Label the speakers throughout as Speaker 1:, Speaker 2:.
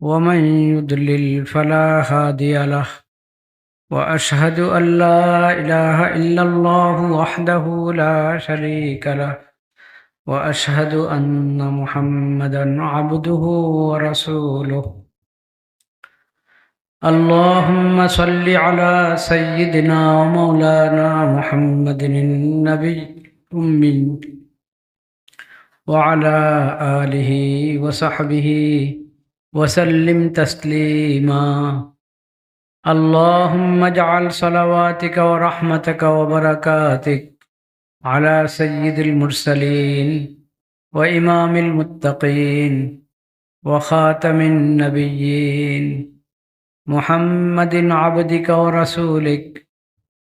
Speaker 1: ومن يضلل فلا هادي له وأشهد أن لا إله إلا الله وحده لا شريك له وأشهد أن محمدا عبده ورسوله. اللهم صل على سيدنا ومولانا محمد النبي الأمي وعلى آله وصحبه وسلم تسليما. اللهم اجعل صلواتك ورحمتك وبركاتك على سيد المرسلين وإمام المتقين وخاتم النبيين. محمد عبدك ورسولك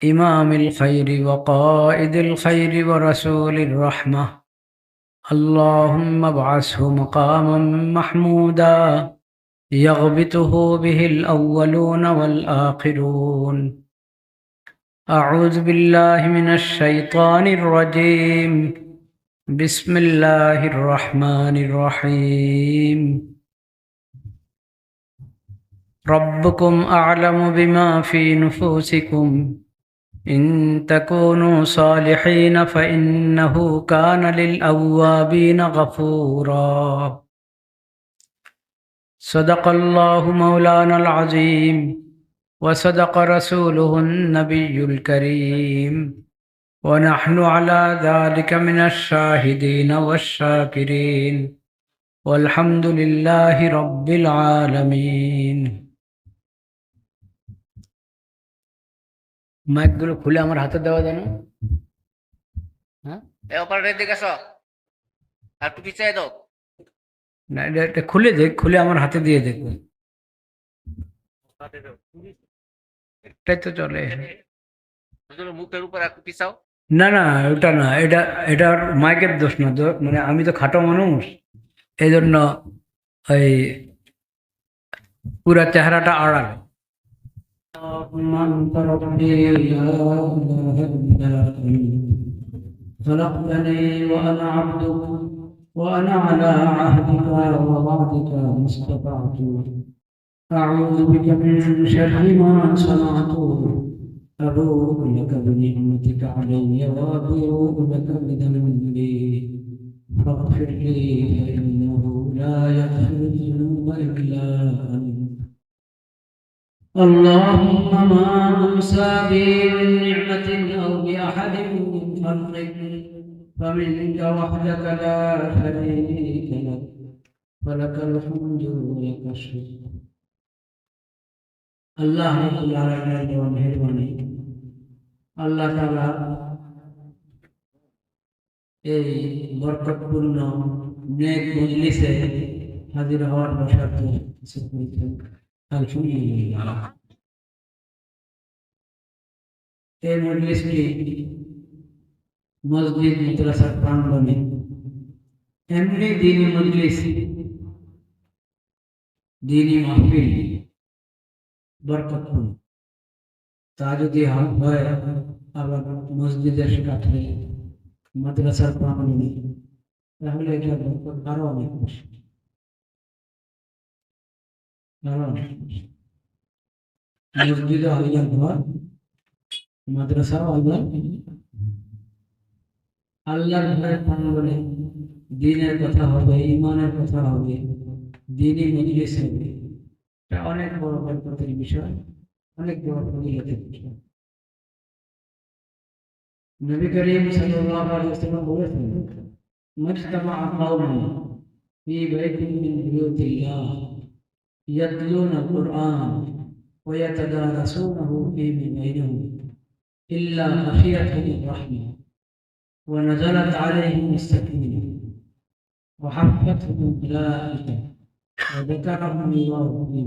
Speaker 1: إمام الخير وقائد الخير ورسول الرحمة. اللهم ابعثه مقاما محمودا. يغبطه به الأولون والآخرون. أعوذ بالله من الشيطان الرجيم. بسم الله الرحمن الرحيم. ربكم أعلم بما في نفوسكم. إن تكونوا صالحين فإنه كان للأوابين غفورا. صدق الله مولانا العظيم وصدق رسوله النبي الكريم ونحن على ذلك من الشاهدين والشاكرين والحمد لله رب العالمين মাইকগুলো খুলে আমার হাতে দেওয়া যেন হ্যাঁ
Speaker 2: এ অপারেটর দিকে আসো আর একটু পিছিয়ে দাও
Speaker 1: না এটা এটা খুলে দেখ খুলে আমার হাতে দিয়ে দেখবে এটাই তো চলে
Speaker 2: হুজুর মুখের উপর একটু পিছাও
Speaker 1: না না ওটা না এটা এটার মাইকের দোষ না দো- মানে আমি তো খাটো মানুষ এই জন্য ওই পুরা চেহারাটা আড়াল خلقتني وأنا عبدك وأنا على عهدك ووعدك ما استطعت. أعوذ بك من شر ما صنعت. أبوء لك بنعمتك علي وأبوء لك بذنبي. فاغفر لي فإنه لا يغفر الذنوب إلا أنت. اللهم ما أمسى بي من نعمة أو بأحد من خلقك. فمنك وحدك لا شريك لك فلك الحمد ولك الشكر আল্লাহ রাব্বুল আলামিনের দেওয়া মেহেরবানি আল্লাহ তাআলা এই বরকতপূর্ণ নেক মজলিসে হাজির হওয়ার বসার কিছু করেছেন আলহামদুলিল্লাহ এই মজলিসটি মসজিদ মাদ্রাসার প্রাঙ্গণে এমনি দিনই মজলিস দিনই মাহফিল বরকতপূর্ণ তা যদি হ- হয় আবার মসজিদের কাছে মাদ্রাসার প্রাঙ্গণে তাহলে এটা বরকত আরও অনেক বেশি কারণ মসজিদে আল্লাহর ঘর মাদ্রাসাও আল্লাহ আল্লাহর ঘরের প্রাঙ্গণে দিনের কথা হবে ইমানের কথা হবে দিনই মজলিস হবে এটা অনেক বড় বরকতের বিষয় অনেক বড় ফজিলতের বিষয় নবী করিম সাল্লাল্লাহু আলাইহি ওয়াসাল্লাম বলেছেন মজতামা কওমুন ফি বাইতিন মিন বুয়ুতিল্লাহ يتلون القرآن ويتدارسونه فيما بينهم إلا خشيتهم الرحمة ونزلت عليهم السكينة وحفتهم أولئك وذكرهم الله في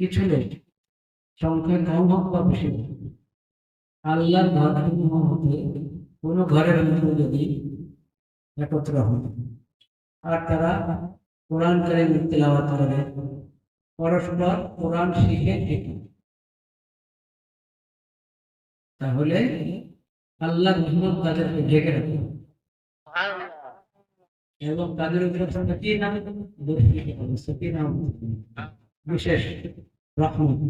Speaker 1: কিছু লোক সংখ্যা কম হোক বা বেশি আল্লাহর ঘরসমূহ হতে কোনো ঘরের মধ্যে যদি একত্র হয়, আর তারা কোরআন করে মুক্তিলাওয়া করে, পরস্পর কোরআন শিখে এটি তাহলে আল্লাহ রহমত তাদেরকে ঢেকে রাখে। এবং তাদের উপরে কি নাম সখী নাম বিশেষ রহমত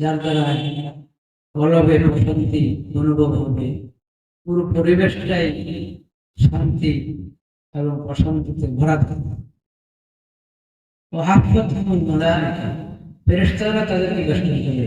Speaker 1: যার দ্বারা কলবে প্রশান্তি অনুভব হবে। পুরো পরিবেশটাই শান্তি এবং প্রশান্তিতে ভরা থাকবে ও হাফত তাদেরকে বেষ্টন করে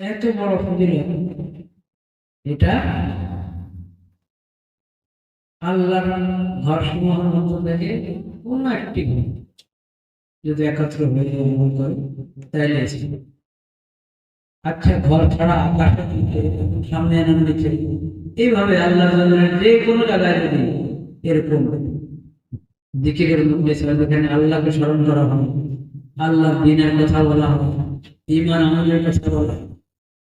Speaker 1: এত বড় ফজিলত। এটা আল্লাহর ঘর সমূহের মধ্যে থেকে কোন একটি ঘর যদি একত্র হয়ে আমল করে, তাইলে আচ্ছা ঘর ছাড়া আকাশের নিচে সামনে এনার নিচে এইভাবে আল্লাহ যে কোনো জায়গায় যদি এরকম দিকের মধ্যে যেখানে আল্লাহকে স্মরণ করা হয় আল্লাহ দিনের কথা বলা হয় ইমান আমলের কথা বলা হয়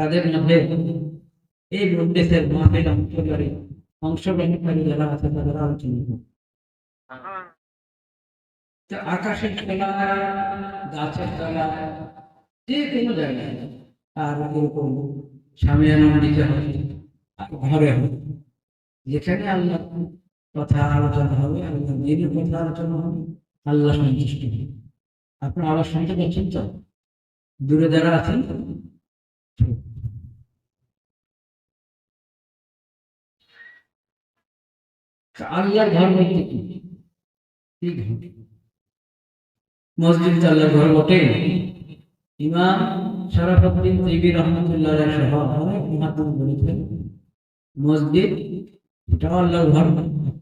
Speaker 1: তাদের মধ্যে এই মধ্যের মাহের অংশকারী, অংশগ্রহণকারী যারা আছে তাদের আলোচনা আকাশের তলা গাছের যে কোনো জায়গায় আর এরকম হবে আর ঘরে হবে যেখানে আল্লাহ কথা আলোচনা হবে, আল্লাহ দিনের কথা আলোচনা হবে, আল্লাহ সন্তুষ্ট হবে। আপনার আবার শুনতে পাচ্ছেন তো? দূরে যারা আছেন ঘর মসজিদ আল্লাহর ঘর বটে। ইমাম শরাফুদ্দিন রহমতুল্লাহ সহ বলেছেন, মসজিদ এটাও আল্লাহর ঘর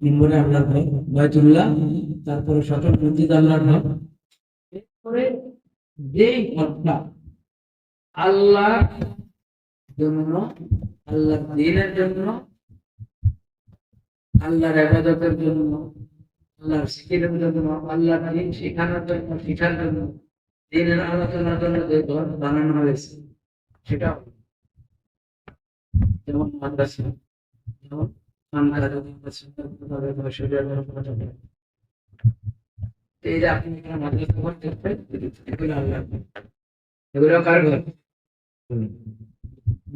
Speaker 1: নম্বরে আল্লাহর ঘর, বাইতুল্লাহ, তারপরে সকল মসজিদ আল্লাহর ঘর। এরপরে যেই ঘরটা আল্লাহ জন্য, আল্লাহর দিনের জন্য আল্লাহর আবাদতের জন্য, আল্লাহর সিকিরের জন্য, আল্লাহর দিন শেখানোর জন্য, শেখার জন্য, দিনের আলোচনার জন্য যে ঘর বানানো হয়েছে সেটা যেমন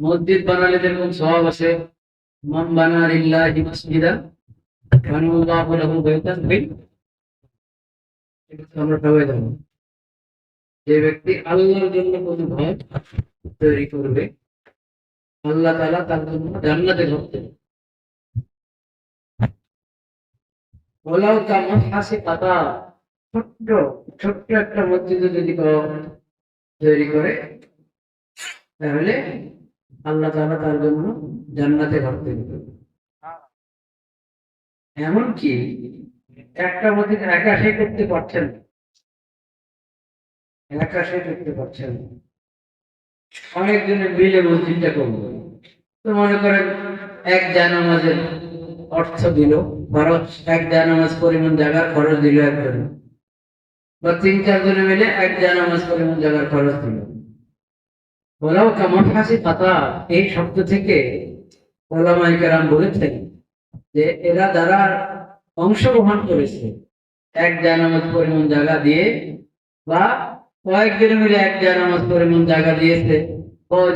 Speaker 1: মসজিদ বানালে যেরকম সব আছে মান বানা লিল্লাহি মাসজিদা। যে ব্যক্তি আল্লাহর জন্য কোনো ঘর তৈরি করবে আল্লাহ তাআলা তার জন্য জান্নাতে ঘর ওলাও কামন হাসি ছোট্ট ছোট্ট একটা মসজিদ যদি তৈরি করে তাহলে আল্লাহ তাআলা তার জন্য জান্নাতে ঘর তৈরি করবে। এমনকি একটা মসজিদ একাশে করতে পারছেন একাশে করতে পারছেন না। অনেকজনে মিলে মসজিদটা করব তো মনে করেন, এক জানামাজের অর্থ দিল খরচ এক জানামাজ পরিমাণ জায়গার খরচ দিল একজন। বা তিন চারজনে মিলে এক জানামাজ পরিমাণ জায়গার খরচ দিল। ওলাও কামন হাসি পাতা এই শব্দ থেকে ওলামাই কেরাম বলেছেন যে এরা যারা অংশগ্রহণ করেছে। এক জানামত পরিমাণ জায়গা দিয়ে বা কয়েকদিন মিলে এক জায়গা পরিমাণ জায়গা দিয়েছে।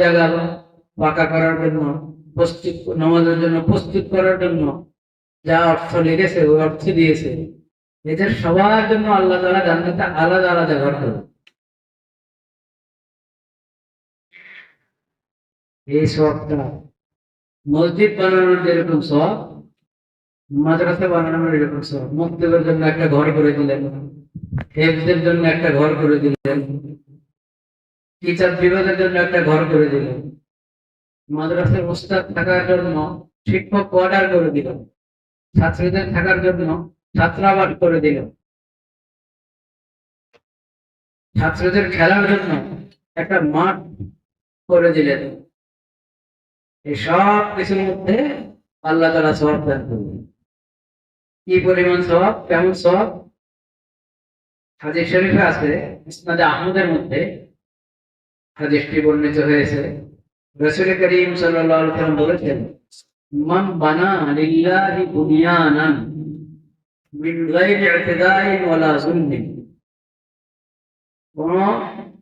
Speaker 1: জায়গা পাকা করার জন্য, প্রস্তুত, নামাজের জন্য প্রস্তুত করার জন্য যা অর্থ লেগেছে ওই অর্থ দিয়েছে। এদের সবার জন্য আল্লাহ তালা জান্নাতে আলাদা আলাদা ঘর করে এই সবটা মসজিদ বানানোর যেরকম সব মাদ্রাসা বানানোর এরকম সব। মসজিদের জন্য একটা ঘর করে দিলেন। হেফজের জন্য একটা ঘর করে দিলেন। টিচার বিভাগের জন্য একটা ঘর করে দিলেন। মাদ্রাসার ওস্তাদ থাকার জন্য শিক্ষক কোয়ার্টার করে দিল ছাত্রীদের থাকার জন্য ছাত্রাবাস করে দিল ছাত্রদের খেলার জন্য একটা মাঠ করে দিলেন। এই সব কিছুর মধ্যে আল্লাহ তারা সব দান কি পরিমাণ সব কেমন সব হাদিস শরীফে আছে, ইসনাদে আহমদের মধ্যে হাদিসটি বর্ণিত হয়েছে। রসুল করিম ওয়াসাল্লাম বলেছেন, মান বানা লিল্লাহি বুনিয়ানান মিন গায়রি ইতিদাইন ওয়ালা যুলমিন কোন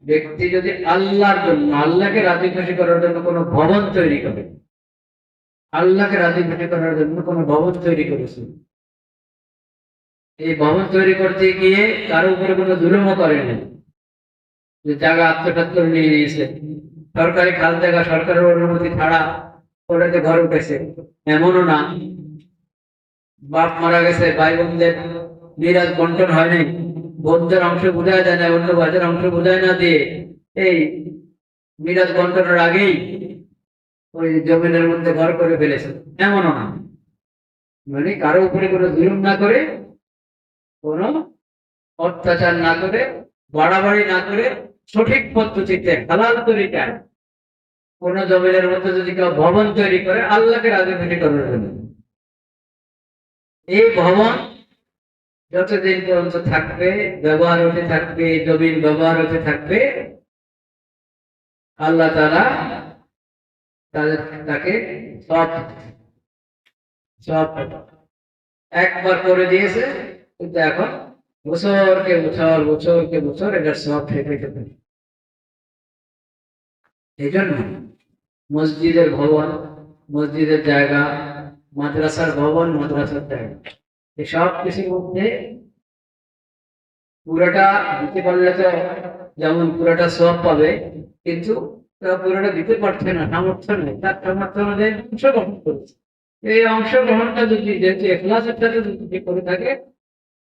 Speaker 1: ব্যক্তি যদি আল্লাহর জন্য, আল্লাহকে রাজি খুশি করার জন্য কোনো ভবন তৈরি করে, আল্লাহকে রাজি খুশি করার জন্য কোনো ভবন তৈরি করেছে এই ভবন তৈরি করতে গিয়ে কারও উপরে কোনো জুলুমও করেনি। জায়গা আত্মসাৎ করে নিয়ে নিয়েছে। সরকারি খাল জায়গা সরকারের অনুমতি ছাড়া ওটাতে ঘর উঠেছে, এমনও না। বাপ মারা গেছে, ভাই বোনদের মিরাজ বন্টন হয়নি বোনদের অংশ বোঝায় যায় না, অন্য বাজের অংশ বোঝায় না দিয়ে এই মিরাজ বন্টনের আগেই ওই জমিনের মধ্যে ঘর করে ফেলেছে। এমনও না। মানে কারও উপরে কোনো জুলুম না করে কোনো অত্যাচার না করে, বাড়াবাড়ি না করে সঠিক পদ্ধতিতে হালাল তরিকায় কোন জমিনের মধ্যে যদি কেউ ভবন তৈরি করে, আল্লাহকে রাজি খুশি করার জন্য এই ভবন যতদিন পর্যন্ত থাকবে, ব্যবহার হতে থাকবে জমির ব্যবহার হতে থাকবে, আল্লাহ তারা তাদের তাকে সব সব একবার করে দিয়েছে। কিন্তু এখন বছরকে বছর বছরকে বছর এটার সব থেকে যেতে এই জন্য মসজিদের ভবন, মসজিদের জায়গা, মাদ্রাসার ভবন, মাদ্রাসার জায়গা সব কিছুর মধ্যে পুরোটা দিতে পারলে তো যেমন পুরোটা সব পাবে, কিন্তু তারা পুরোটা দিতে পারছে না, সামর্থ্য নেই, তার সামর্থ্য অনুযায়ী অংশগ্রহণ করেছে। এই অংশগ্রহণটা যদি যেহেতু এখলাসের সাথে যদি করে থাকে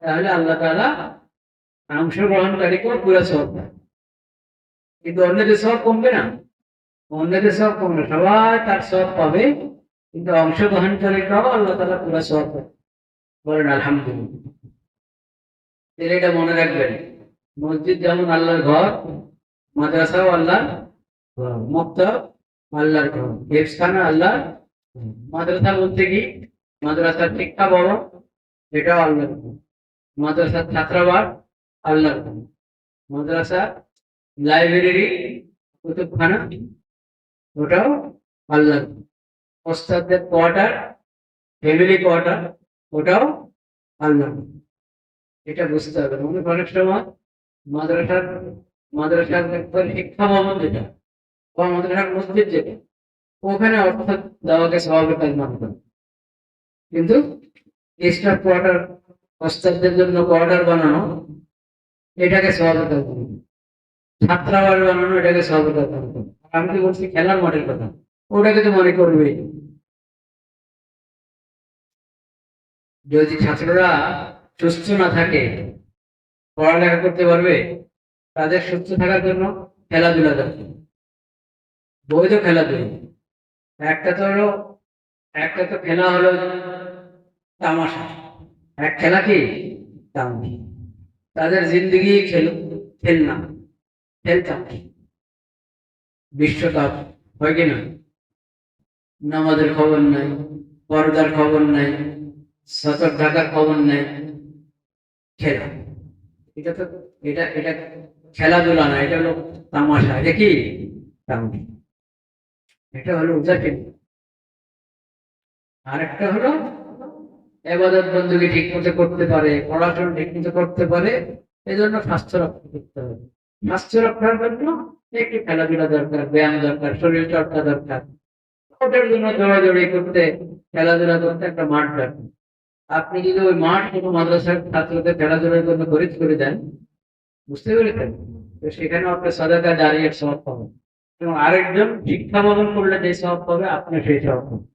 Speaker 1: তাহলে আল্লাহ তাআলা অংশগ্রহণকারীকেও পুরো সব কিন্তু অন্যদের সব কমবে না। অন্যদের সব কমবে। সবাই তার সব পাবে, কিন্তু অংশগ্রহণকারীরাও আল্লাহ তালা পুরো সব বলেন, আলহামদুলিল্লাহ। এটা মনে রাখবেন, মসজিদ যেমন আল্লাহর ঘর, মাদ্রাসাও আল্লাহ মুক্ত আল্লাহর ঘর আল্লাহর ঘর। মাদ্রাসা বলতে কি? মাদ্রাসার শিক্ষা ভবন এটাও আল্লাহর ঘর। মাদ্রাসার ছাত্রাবাস আল্লাহ মাদ্রাসা লাইব্রেরি কুতুবখানা, ওটাও আল্লাহ ঘর। ওস্তাদদের কোয়ার্টার ফ্যামিলি কোয়ার্টার ওটাও আল্লাহ এটা বুঝতে হবে। অনেক অনেক সময় মাদ্রাসার মাদ্রাসার শিক্ষা ভবন যেটা, বা মাদ্রাসার মসজিদ যেটা, ওখানে অর্থ দেওয়াকে স্বাভাবিক কাজ কিন্তু স্টাফ কোয়ার্টার ওস্তাদদের জন্য কোয়ার্টার বানানো, এটাকে কাজ মনে ছাত্রাবাস বানানো, এটাকে স্বাভাবিক কাজ মনে করে আর আমি তো বলছি খেলার মাঠের কথা, ওটাকে তো মনে করবেই। যদি ছাত্ররা সুস্থ না থাকে, পড়ালেখা করতে পারবে, তাদের সুস্থ থাকার জন্য খেলাধুলা দরকার। বৈধ খেলাধুলা। একটা তো হলো, একটা তো খেলা হলো তামাশা। এক খেলা কি? তাদের জিন্দগি খেল খেলনা। খেলতাম বিশ্বকাপ হয় কি না? নামাজের খবর নাই, পর্দার খবর নাই সতর ঢাকার খবর নাই, খেলা। এটা তো এটা এটা খেলাধুলা না, এটা হলো তামাশা। এটা কি? তামাশা এটা হলো উজাকির আর একটা হলো এবাদত বন্ধুকে ঠিক মতো করতে পারে, পড়াশোনা ঠিক মতো করতে পারে এই জন্য স্বাস্থ্য রক্ষা করতে হবে। স্বাস্থ্য রক্ষার জন্য একটু খেলাধুলা দরকার, ব্যায়াম দরকার, শরীর চর্চা দরকার। ওটার জন্য দৌড়াদৌড়ি করতে, খেলাধুলা করতে একটা মাঠ দরকার আপনি যদি ওই মাঠ কোনো মাদ্রাসার ছাত্রদের খেলাধুলার জন্য খরিদ করে দেন, বুঝতে পেরেছেন? তো সেখানে আপনি সাদাকা জারিয়ে সব পাবেন। এবং আরেকজন শিক্ষা পালন করলে যে সব পাবে আপনি সেই সব পাবেন।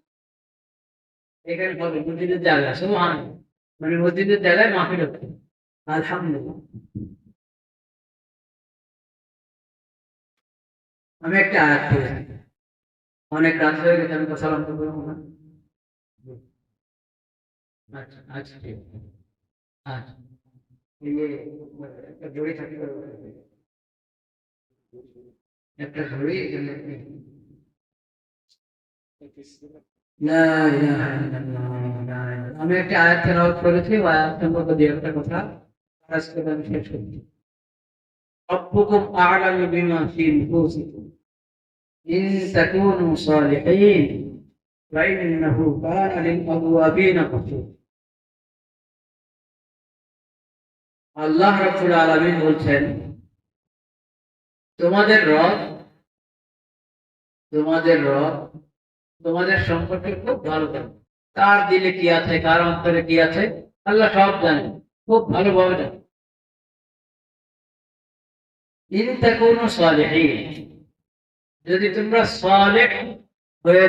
Speaker 1: এখানে হবে মসজিদের জায়গা মানে মসজিদের জায়গায় মাহফিল হচ্ছে। আলহামদুলিল্লাহ। আমি একটা আয়াত অনেক রাত হয়ে গেছে, আমি কথা না। আচ্ছা আচ্ছা ঠিক। আচ্ছা। একটা জড়ি একটা জড়ি লা ইলাহা ইল্লাল্লাহ, লা ইলাহা- আমি একটা আয়াত তেলাওয়াত করেছি ওই আয়াত সম্পর্কে দিয়ে একটা কথা আজকে আমি শেষ করছি ربكم أعلم بما في نفوسكم إن تكونوا صالحين فإنه كان للأوابين غفورا আল্লাহ রাব্বুল আলামিন বলছেন তোমাদের রব তোমাদের রব তোমাদের সম্পর্কে খুব ভালো জানে। কার দিলে কি আছে, কার অন্তরে কি আছে, আল্লাহ সব জানে, খুব ভালোভাবে জানে। ইন তাকুনু সালিহিন। যদি তোমরা সালেহ হয়ে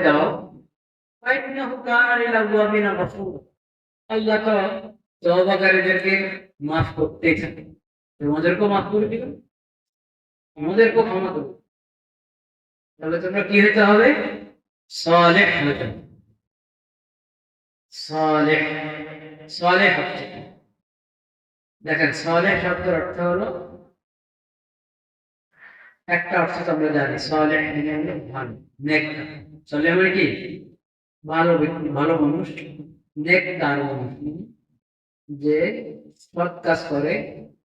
Speaker 1: গফুর আল্লাহ তো তওবাকারীদেরকে মাফ করতেই থাকে। তোমাদেরকেও মাফ করে দিল আমাদেরকেও ক্ষমা করবে। তাহলে তোমরা কি হতে হবে? সালেহ হতে দেখেন, সালেহ শব্দের অর্থ হলো, একটা অর্থ তো আমরা জানি, সালেহ মানে হলো ভালো মানে কি? ভালো ব্যক্তি, ভালো মানুষ নেক মানুষ। যে সৎ করে,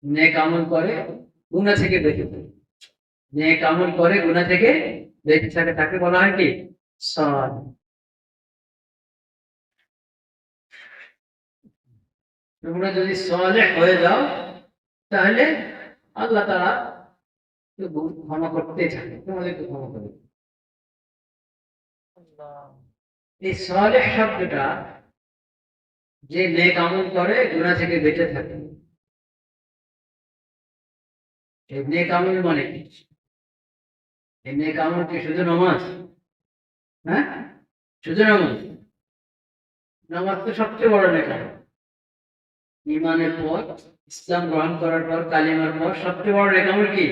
Speaker 1: নেক আমল করে গুণা থেকে বেঁচে থাকে। নেক আমল করে গুণা থেকে বেঁচে থাকে, তাকে বলা হয় কি? সৎ তোমরা যদি সলে হয়ে যাও, তাহলে আল্লাহ তারা ক্ষমা করতে থাকে তোমাদেরকে ক্ষমা করে এই সলে শব্দটা যে নেক আমল করে গুণা থেকে বেঁচে থাকে। নেক আমল মানে কি? নেক আমল কি শুধু নামাজ? হ্যাঁ? শুধু নামাজ তো সবচেয়ে বড় নেক ইমানের পর ইসলাম গ্রহণ করার পর কালিমার পর সবচেয়ে বড় কি?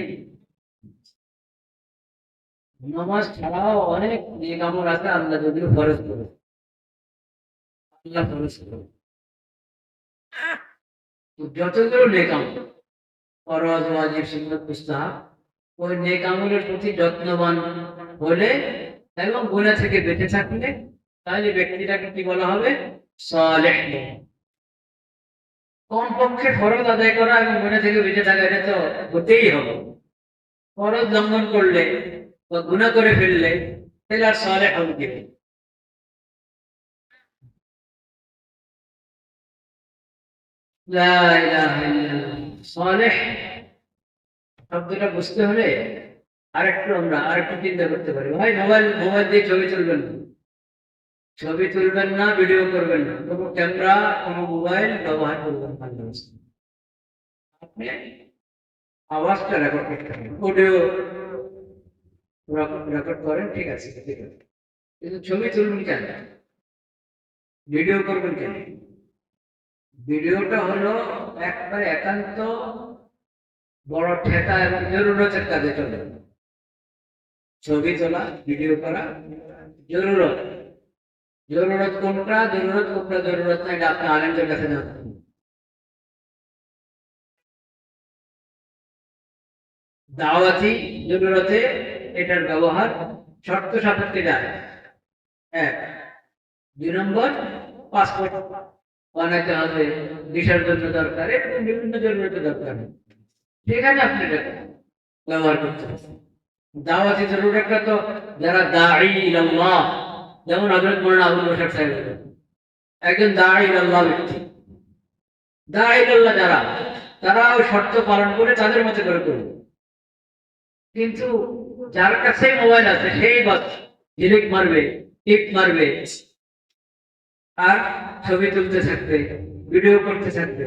Speaker 1: নামাজ ছাড়াও অনেক নেক আছে, আল্লাহ ফরজ করে। আল্লাহ ফরজ করে। যতগুলো নেক ফরজ, ওয়াজিব ওই নেক আমলের প্রতি যত্নবান হলে এবং গুনাহ থেকে বেঁচে থাকলে? তাহলে ব্যক্তিটাকে কি বলা হবে? সালেহ। কমপক্ষে ফরজ আদায় করা এবং গুনাহ থেকে বেঁচে থাকা, এটা তো হতেই হবে। ফরজ লঙ্ঘন করলে বা গুনাহ করে ফেললে, তাহলে আর সালেহ হবে কি? শব্দটা বুঝতে হলে আরেকটু আমরা আরেকটু চিন্তা করতে পারি। ভাই, মোবাইল মোবাইল দিয়ে ছবি তুলবেন না। ছবি তুলবেন না ভিডিও করবেন না। কোনো ক্যামেরা, কোনো মোবাইল ব্যবহার করবেন আপনি আওয়াজটা রেকর্ড করতে হবে। অডিও রেকর্ড করেন, ঠিক আছে ঠিক আছে। কিন্তু ছবি তুলবেন কেন? ভিডিও করবেন কেন? ভিডিওটা হলো একবারে একান্ত বড় ঠেকা এবং জরুরতের কাজে চলে। ছবি তোলা ভিডিও করা, জরুরত। জরুরত কোনটা? জরুরত কোনটা? জরুরত না এটা আপনি আলেমদের কাছে দাওয়াতি জরুরতে এটার ব্যবহার শর্ত সাপেক্ষে যায় এক, দুই নম্বর পাসপোর্ট বানাতে হবে ভিসার জন্য দরকার এরকম বিভিন্ন জরুরতে দরকার। সেখানে আপনি এটাকে ব্যবহার করতে পারেন দাওয়াতি জরুরতটা তো, যারা দাঈ ইলাল্লাহ, যেমন হযরত মাওলানা আবুল বশর সাহেব একজন দাঈ ইলাল্লাহ ব্যক্তি। দাঈ ইলাল্লাহ যারা তারা ওই শর্ত পালন করে তাদের মতো করে করবে। কিন্তু যার কাছে মোবাইল আছে, সেই বাস ডিলিট মারবে, টিপ মারবে, আর ছবি তুলতে থাকবে, ভিডিও করতে থাকবে,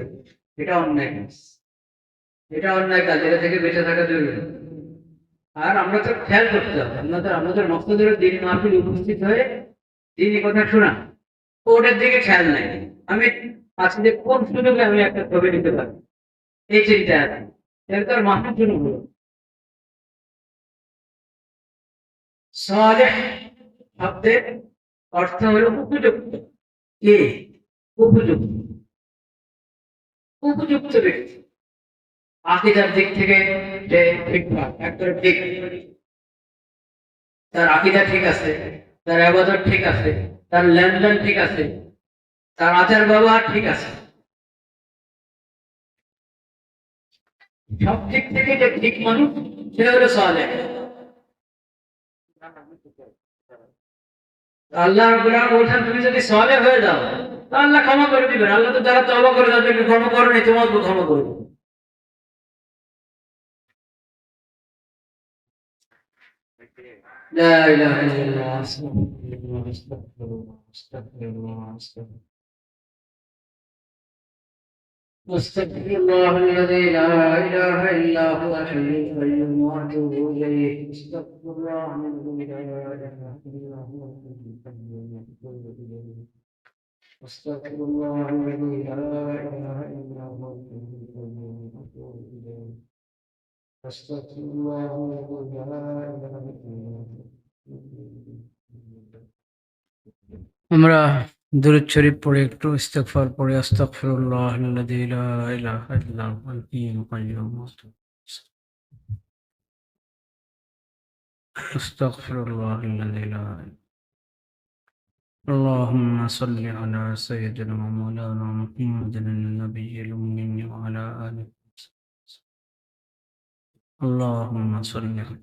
Speaker 1: এটা অন্যায় কাজ। এটা অন্যায় কাজ, এটা থেকে বেঁচে থাকা জরুরি। আর আমরা তো খেয়াল করতে হবে। আপনাদের, আমাদের মক্তদের দিন মাহফিল উপস্থিত হয়ে দিনই কথা শোনা ওটার দিকে খেয়াল নাই। আমি আজকে কোন সুযোগে আমি একটা ছবি নিতে পারি? এই চিন্তা আছে তার মাহফিল শুরু হলো। সালেহ শব্দের অর্থ হলো উপযুক্ত। কে? উপযুক্ত। উপযুক্ত ব্যক্তি। আকিদার দিক থেকে যে একদম ঠিক। তার আকিদা ঠিক আছে, তার আবাদত ঠিক আছে, তার লেনদেন ঠিক আছে, তার আচার ব্যবহার ঠিক আছে। সব দিক থেকে যে ঠিক মানুষ, সে হলো সালেহ। আল্লাহ বলছেন, তুমি যদি সালেহ হয়ে যাও আল্লাহ ক্ষমা করে দিবেন। আল্লাহ তো যারা তওবা করে তাদেরকে ক্ষমা করেনি তোমাকে ক্ষমা করবে لا إله إلا الله أستغفر الله أستغفر الله أستغفر الله أستغفر أستغفر الله الذي لا إله إلا هو الحي القيوم وأتوب إليه أستغفر الله الذي لا إله إلا هو الحي القيوم وأتوب إليه أستغفر الله الذي لا إله إلا هو الحي القيوم وأتوب إليه أستغفر الله الذي لا إله إلا هو আমরা দুরুদ শরীফ পড়ে একটু ইস্তেগফার পড়ে আস্তাগফিরুল্লাহ আল্লাযী লা ইলাহা ইল্লা হুয়াল হাইয়ুল কাইয়্যুম আস্তাগফিরুল্লাহ আল্লাযী লা اللهم صل على سيدنا ومولانا محمد النبي الأمي وعلى آله اللهم صل على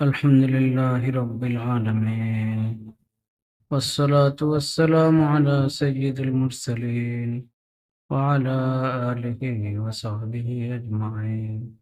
Speaker 1: الحمد لله رب العالمين. والصلاة والسلام على سيد المرسلين وعلى آله وصحبه أجمعين.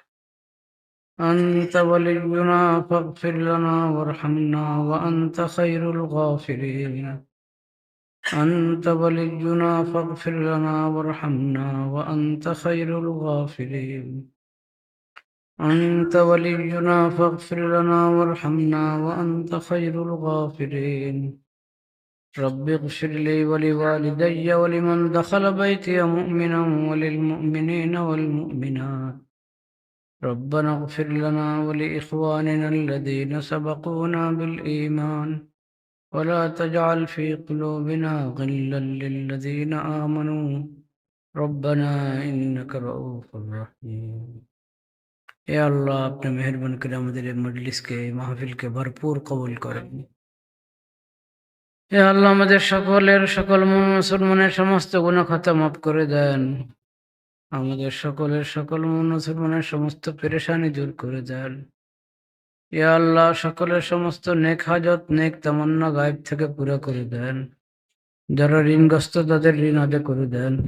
Speaker 1: أنت ولينا فاغفر لنا وارحمنا وأنت خير الغافرين أنت ولينا فاغفر لنا وارحمنا وأنت خير الغافرين أنت ولينا فاغفر لنا وارحمنا وأنت خير الغافرين رب اغفر لي ولوالدي ولمن دخل بيتي مؤمنا وللمؤمنين والمؤمنات. ربنا اغفر لنا ولإخواننا الذين سبقونا بالإيمان ولا تجعل في قلوبنا غلا للذين آمنوا ربنا إنك رؤوف رحيم এ আল্লাহ আপনি মেহরবান করে আমাদের এই মজলিসকে এই মাহফিলকে ভরপুর কবুল করেন এ আল্লাহ আমাদের সকলের সকল মুসলমানের সমস্ত গুণ খাতা মাফ করে দেন আমাদের সকলের সকল মুসলমানের সমস্ত পেরেশানি দূর করে দেন। এ আল্লাহ, সকলের সমস্ত নেক হাজত, নেক তামান্না গায়েব থেকে পুরো করে দেন। যারা ঋণগ্রস্ত, তাদের ঋণ আদায় করে দেন।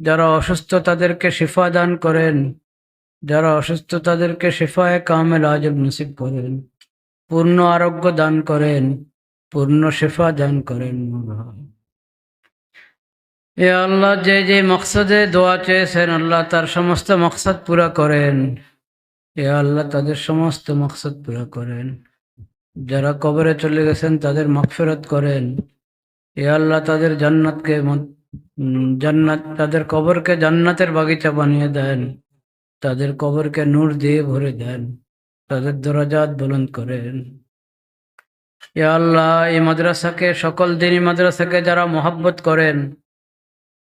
Speaker 1: যারা অসুস্থ, তাদেরকে শিফা দান করেন। যারা অসুস্থ, তাদেরকে শিফায় কামেল আজব নসিব করেন। পূর্ণ আরোগ্য দান করেন। পূর্ণ শিফা দান করেন। এ আল্লাহ, যে যে মকসদে দোয়া চেয়েছেন, আল্লাহ তার সমস্ত মকসদ পুরা করেন। এ আল্লাহ তাদের সমস্ত মকসদ পুরা করেন। যারা কবরে চলে গেছেন, তাদের মাগফিরাত করেন। এ আল্লাহ তাদের জান্নাতকে জান্নাত তাদের কবরকে জান্নাতের বাগিচা বানিয়ে দেন। তাদের কবরকে নূর দিয়ে ভরে দেন। তাদের দরাজাত বুলন্দ করেন। এ আল্লাহ, এই মাদ্রাসাকে, সকল দিনই মাদ্রাসাকে যারা মোহাব্বত করেন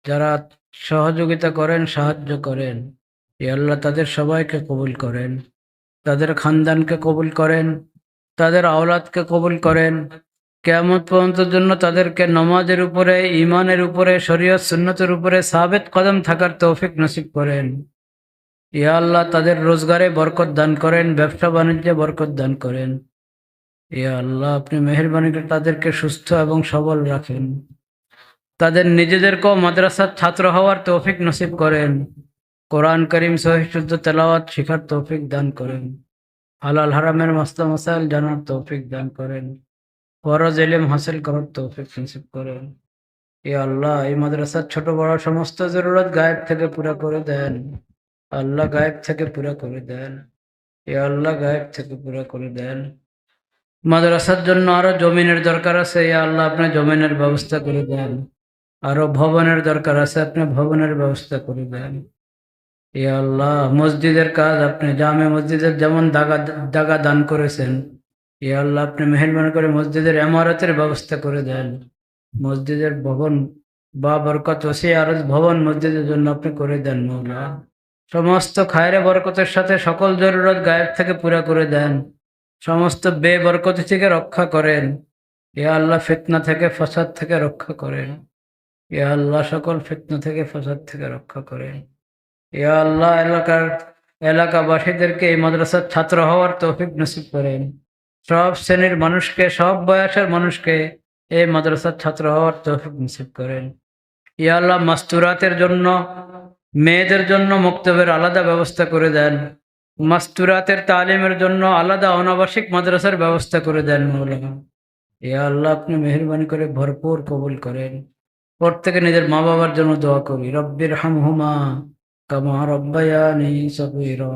Speaker 1: যারা সহযোগিতা করেন, সাহায্য করেন, এ আল্লাহ তাদের সবাইকে কবুল করেন। তাদের খানদানকে কবুল করেন, তাদের আওলাদকে কবুল করেন। কেয়ামত পর্যন্তের জন্য তাদেরকে নমাজের উপরে ইমানের উপরে, শরীয়ত সুন্নতের উপরে সাবেত কদম থাকার তৌফিক নসিব করেন। ইয়া আল্লাহ তাদের রোজগারে বরকত দান করেন, ব্যবসা বাণিজ্যে বরকত দান করেন। ইয়া আল্লাহ আপনি মেহরবানি করে তাদেরকে সুস্থ এবং সবল রাখেন। তাদের নিজেদেরকেও মাদ্রাসার ছাত্র হওয়ার তৌফিক নসিব করেন। কোরআন করিম, সহি শুদ্ধ তেলাওয়াত শিখার তৌফিক দান করেন। হালাল হারামের মাস্তা মাসাইল জানার তৌফিক দান করেন। ফরজ এলেম হাসিল করার তৌফিক নসিব করেন। এ আল্লাহ এই মাদ্রাসার ছোট বড় সমস্ত জরুরত গায়েব থেকে পুরা করে দেন। আল্লাহ গায়েব থেকে পুরা করে দেন। এ আল্লাহ গায়েব থেকে পুরা করে দেন। মাদ্রাসার জন্য আরও জমিনের দরকার আছে। ইয়া আল্লাহ আপনার জমিনের ব্যবস্থা করে দেন। আরও ভবনের দরকার আছে, আপনি ভবনের ব্যবস্থা করে দেন। ইয়া আল্লাহ, মসজিদের কাজ আপনি, জামে মসজিদের যেমন দাগা দাগা দান করেছেন, ইয়া আল্লাহ আপনি মেহরবানি করে মসজিদের এমারতের ব্যবস্থা করে দেন। মসজিদের ভবন বা বরকত ওসি আর ভবন মসজিদের জন্য আপনি করে দেন, মৌলা। সমস্ত খায়রে বরকতের সাথে সকল জরুরত গায়েব থেকে পুরা করে দেন। সমস্ত বে বরকত থেকে রক্ষা করেন। ইয়া আল্লাহ ফিতনা থেকে, ফসাদ থেকে রক্ষা করেন। ইয়া আল্লাহ সকল ফিতনা থেকে ফসাদ থেকে রক্ষা করেন। ইয়া আল্লাহ এলাকার এলাকাবাসীদেরকে এই মাদ্রাসার ছাত্র হওয়ার তৌফিক নসিব করেন। সব শ্রেণির মানুষকে, সব বয়সের মানুষকে এই মাদ্রাসার ছাত্র হওয়ার তৌফিক নসিব করেন। ইয়া আল্লাহ মাস্তুরাতের জন্য, মেয়েদের জন্য মক্তবের আলাদা ব্যবস্থা করে দেন। মাস্তুরাতের তালিমের জন্য আলাদা অনাবাসিক মাদ্রাসার ব্যবস্থা করে দেন মৌলানা। ইয়া আল্লাহ আপনি মেহরবানি করে ভরপুর কবুল করেন। প্রত্যেকে নিজের মা বাবার জন্য দোয়া করি। রব্বির হামহুমা কামা রব্বায়ানি সগীরা।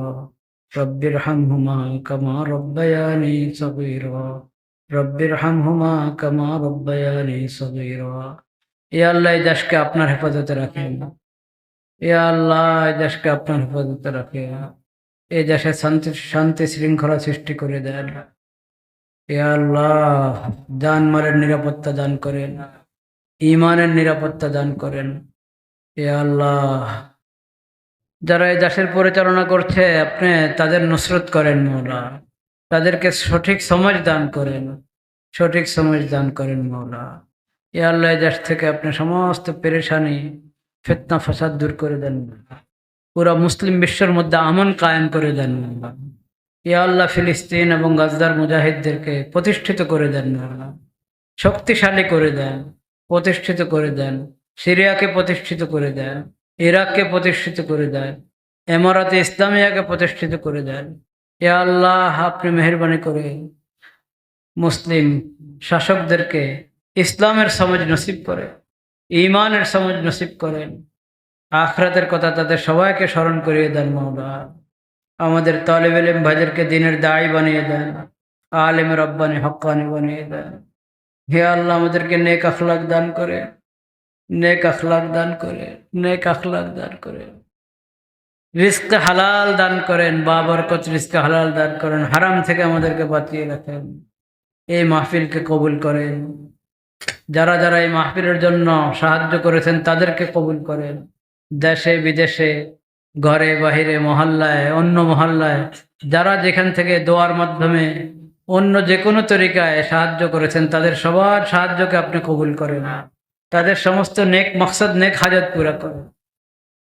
Speaker 1: রব্বির হামহুমা কামা রব্বায়ানি সগীরা। রব্বির হামহুমা কামা রব্বায়ানি সগীরা। ইয়া আল্লাহ দেশকে আপনার হেফাজতে রাখেন। ইয়া আল্লাহ দেশকে আপনার হেফাজতে রাখে এ দেশে শান্তি শান্তি শৃঙ্খলা সৃষ্টি করে দেন। ইয়া আল্লাহ জানমালের নিরাপত্তা দান করেন। ইমানের নিরাপত্তা দান করেন। এ আল্লাহ। যারা এই দেশের পরিচালনা করছে, আপনি তাদের নুসরত করেন মৌলা। তাদেরকে সঠিক সমাজ দান করেন। সঠিক সমাজ দান করেন মৌলা। এ আল্লাহ দেশ থেকে আপনি সমস্ত পেরেশানি, ফেতনা, ফাসাদ দূর করে দেন। পুরা মুসলিম বিশ্বের মধ্যে আমন কায়েম করে দেন মৌলা। ইয়া আল্লাহ, ফিলিস্তিন এবং গাজদার মুজাহিদদেরকে প্রতিষ্ঠিত করে দেন মৌলা। শক্তিশালী করে দেন। প্রতিষ্ঠিত করে দেন। সিরিয়াকে প্রতিষ্ঠিত করে দেন। ইরাককে প্রতিষ্ঠিত করে দেন। এমারাতে ইসলামিয়াকে প্রতিষ্ঠিত করে দেন। এ আল্লাহ আপনি মেহরবানি করে মুসলিম শাসকদেরকে ইসলামের সমাজ নসিব করে ইমানের সমাজ নসিব করেন। আখরাতের কথা তাদের সবাইকে স্মরণ করিয়ে দেন মৌলা আমাদের তালেব ভাইদেরকে দিনের দায়ী বানিয়ে দেন। আলেম রব্বানি হক্কানি বানিয়ে দেন। হে আল্লাহ, আমাদেরকে নেক আখলাক দান করে। নেক আখলাক দান করে, নেক আখলাক দান করে। রিস্ক হালাল দান করেন, বাবরকত রিস্ক হালাল দান করেন, হারাম থেকে আমাদেরকে বাঁচিয়ে রাখেন। এই মাহফিলকে কবুল করেন। যারা যারা এই মাহফিলের জন্য সাহায্য করেছেন, তাদেরকে কবুল করেন। দেশে, বিদেশে, ঘরে, বাহিরে, মহল্লায়, অন্য মহল্লায়, যারা যেখান থেকে দোয়ার মাধ্যমে অন্য যে কোনো তরিকায় সাহায্য করেছেন, তাদের সবার সাহায্যকে আপনি কবুল করেন। তাদের সমস্ত নেক মকসদ, নেক হাজত পুরা করে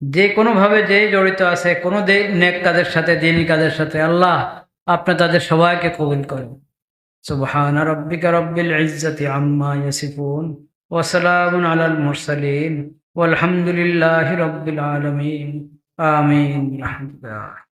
Speaker 1: যে কোনোভাবে যেই জড়িত আছে, কোনো নেক কাদের সাথে, দিনী কাদের সাথে আল্লাহ আপনি তাদের সবাইকে কবুল করেন। সুবহান রব্বিকা রব্বিল ইজ্জতি আম্মা ইয়াসিফুন, ওয়া সালামুন আলাল মুরসালিন, ওয়ালহামদুলিল্লাহি রব্বিল আলামিন। আমিন। রাহমাতুল্লাহ